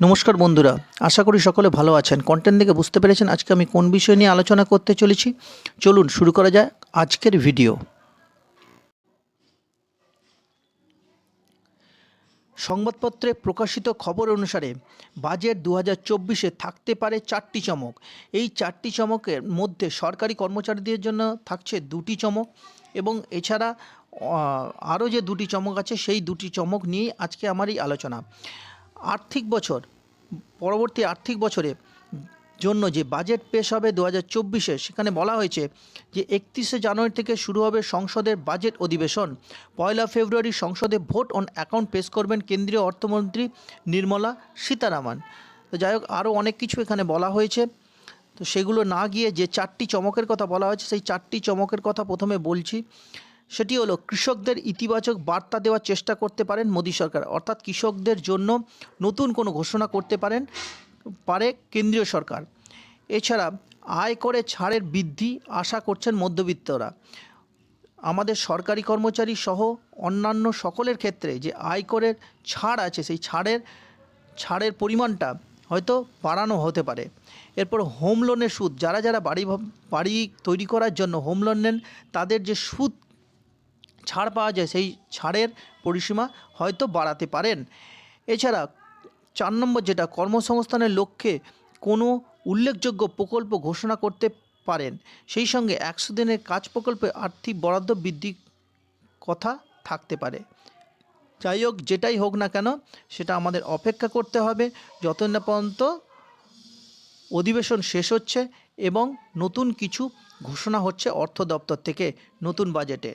নমস্কার বন্ধুরা, আশা করি সকলে ভালো আছেন। কন্টেন্ট দেখে বুঝতে পেরেছেন আজকে আমি কোন বিষয় নিয়ে আলোচনা করতে চলেছি। চলুন শুরু করা যায় আজকের ভিডিও। সংবাদপত্রে প্রকাশিত খবর অনুসারে বাজেট দু হাজার চব্বিশে থাকতে পারে চারটি চমক। এই চারটি চমকের মধ্যে সরকারি কর্মচারীদের জন্য থাকছে দুটি চমক এবং এছাড়া আরও যে দুটি চমক আছে, সেই দুটি চমক নিয়ে আজকে আমার এই আলোচনা। আর্থিক বছর, পরবর্তী আর্থিক বছরে জন্য যে বাজেট পেশ হবে দু হাজার চব্বিশে, সেখানে বলা হয়েছে যে একত্রিশে জানুয়ারি থেকে শুরু হবে সংসদের বাজেট অধিবেশন। পয়লা ফেব্রুয়ারি সংসদে ভোট অন অ্যাকাউন্ট পেশ করবেন কেন্দ্রীয় অর্থমন্ত্রী নির্মলা সীতারামন। তো যাই হোক, আরও অনেক কিছু এখানে বলা হয়েছে। তো সেগুলো না গিয়ে যে চারটি চমকের কথা বলা হয়েছে, সেই চারটি চমকের কথা প্রথমে বলছি। সেটি হলো কৃষকদের ইতিবাচক বার্তা দেওয়ার চেষ্টা করতে পারেন মোদী সরকার। অর্থাৎ কৃষকদের জন্য নতুন কোনো ঘোষণা করতে পারেন, পারে কেন্দ্রীয় সরকার। এছাড়া আয় করে ছাড়ের বৃদ্ধি আশা করছেন মধ্যবিত্তরা। আমাদের সরকারি কর্মচারী সহ অন্যান্য সকলের ক্ষেত্রে যে আয়করের ছাড় আছে, সেই ছাড়ের ছাড়ের পরিমাণটা হয়তো বাড়ানো হতে পারে। এরপর হোম লোনের সুদ, যারা যারা বাড়ি বাড়ি তৈরি করার জন্য হোম লোন নেন, তাদের যে সুদ ছাড় পাওয়া যায়, সেই ছাড়ের পরিসীমা হয়তো বাড়াতে পারেন। এছাড়া চার নম্বর যেটা, কর্মসংস্থানের লক্ষ্যে কোনো উল্লেখযোগ্য প্রকল্প ঘোষণা করতে পারেন। সেই সঙ্গে একশো দিনের কাজ প্রকল্পে আর্থিক বরাদ্দ বৃদ্ধি কথা থাকতে পারে। যাই হোক, যেটাই হোক না কেন, সেটা আমাদের অপেক্ষা করতে হবে। যত না পর্যন্ত অধিবেশন শেষ হচ্ছে এবং নতুন কিছু ঘোষণা হচ্ছে অর্থ দপ্তর থেকে, নতুন বাজেটে।